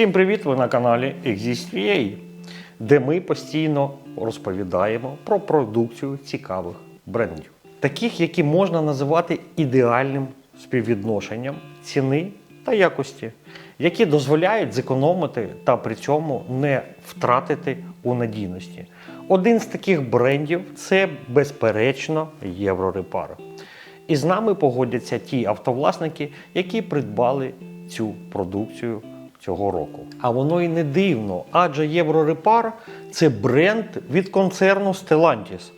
Всім привіт! Ви на каналі Exist.ua, де ми постійно розповідаємо про продукцію цікавих брендів, таких, які можна називати ідеальним співвідношенням ціни та якості, які дозволяють зекономити та при цьому не втратити у надійності. Один з таких брендів це безперечно Єврорепар. І з нами погодяться ті автовласники, які придбали цю продукцію цього року. А воно і не дивно, адже Єврорепар це бренд від концерну Stellantis.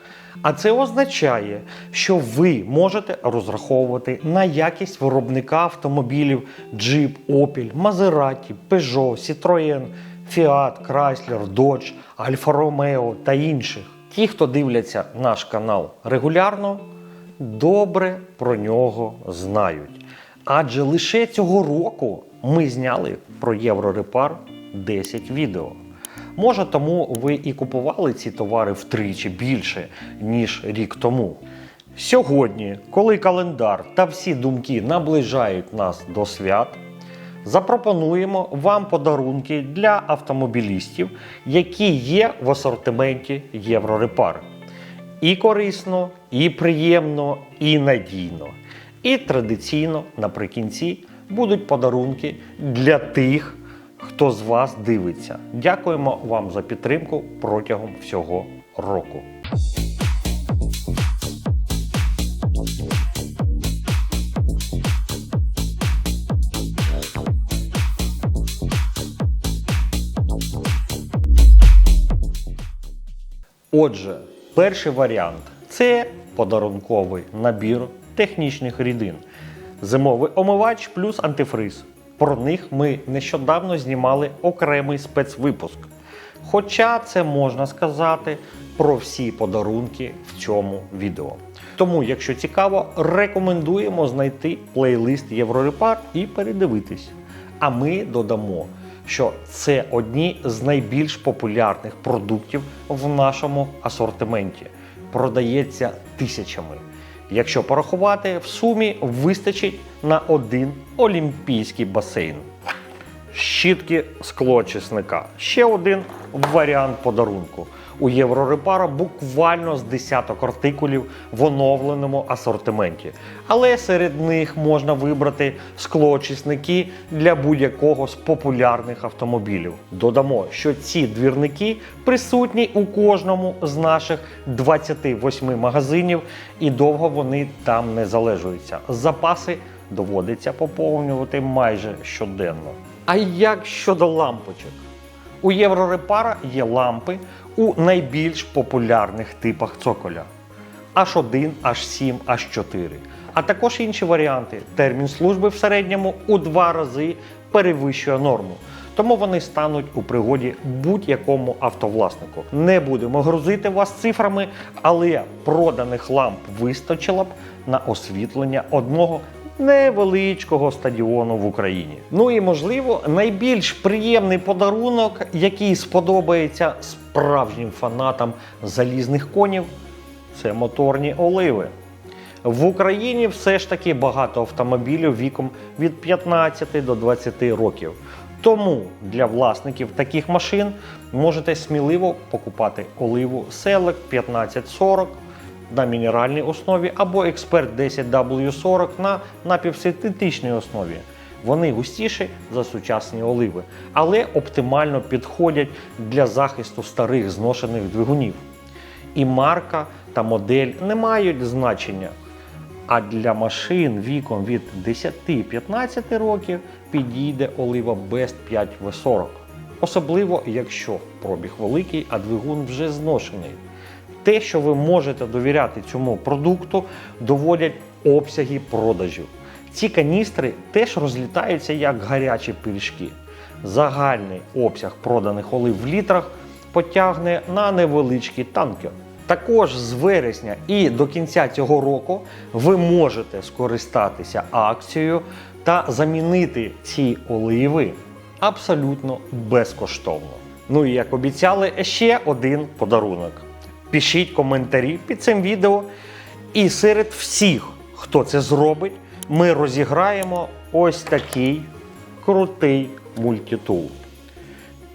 А це означає, що ви можете розраховувати на якість виробника автомобілів Jeep, Opel, Maserati, Peugeot, Citroën, Fiat, Chrysler, Dodge, Alfa Romeo та інших. Ті, хто дивляться наш канал регулярно, добре про нього знають. Адже лише цього року ми зняли про Єврорепар 10 відео. Може, тому ви і купували ці товари втричі більше, ніж рік тому. Сьогодні, коли календар та всі думки наближають нас до свят, запропонуємо вам подарунки для автомобілістів, які є в асортименті Єврорепар. І корисно, і приємно, і надійно. І традиційно наприкінці будуть подарунки для тих, хто з вас дивиться. Дякуємо вам за підтримку протягом всього року. Отже, перший варіант це подарунковий набір технічних рідин. Зимовий омивач плюс антифриз. Про них ми нещодавно знімали окремий спецвипуск. Хоча це можна сказати про всі подарунки в цьому відео. Тому, якщо цікаво, рекомендуємо знайти плейлист Єврорепар і передивитись. А ми додамо, що це одні з найбільш популярних продуктів в нашому асортименті. Продається тисячами. Якщо порахувати, в сумі вистачить на один олімпійський басейн. Щітки склочисника. Ще один варіант подарунку. У Єврорепара буквально з десяток артикулів в оновленому асортименті. Але серед них можна вибрати склоочисники для будь-якого з популярних автомобілів. Додамо, що ці двірники присутні у кожному з наших 28 магазинів, і довго вони там не залежуються. Запаси доводиться поповнювати майже щоденно. А як щодо лампочок? У Єврорепара є лампи у найбільш популярних типах цоколя: H1, H7, H4. А також інші варіанти. Термін служби в середньому у два рази перевищує норму. Тому вони стануть у пригоді будь-якому автовласнику. Не будемо грузити вас цифрами, але проданих ламп вистачило б на освітлення одного невеличкого стадіону в Україні. Ну і можливо, найбільш приємний подарунок, який сподобається справжнім фанатам залізних конів, це моторні оливи. В Україні все ж таки багато автомобілів віком від 15 до 20 років. Тому для власників таких машин можете сміливо покупати оливу Select 1540 на мінеральній основі або Експерт 10W40 на напівсинтетичній основі. Вони густіші за сучасні оливи, але оптимально підходять для захисту старих зношених двигунів. І марка та модель не мають значення. А для машин віком від 10-15 років підійде олива Best 5V40. Особливо, якщо пробіг великий, а двигун вже зношений. Те, що ви можете довіряти цьому продукту, доводять обсяги продажів. Ці каністри теж розлітаються як гарячі пиріжки. Загальний обсяг проданих олив в літрах потягне на невеличкий танкер. Також з вересня і до кінця цього року ви можете скористатися акцією та замінити ці оливи абсолютно безкоштовно. Ну і як обіцяли, ще один подарунок. Пишіть коментарі під цим відео. І серед всіх, хто це зробить, ми розіграємо ось такий крутий мультитул.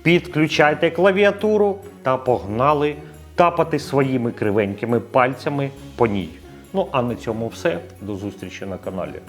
підключайте клавіатуру та погнали тапати своїми кривенькими пальцями по ній. Ну а на цьому все. До зустрічі на каналі.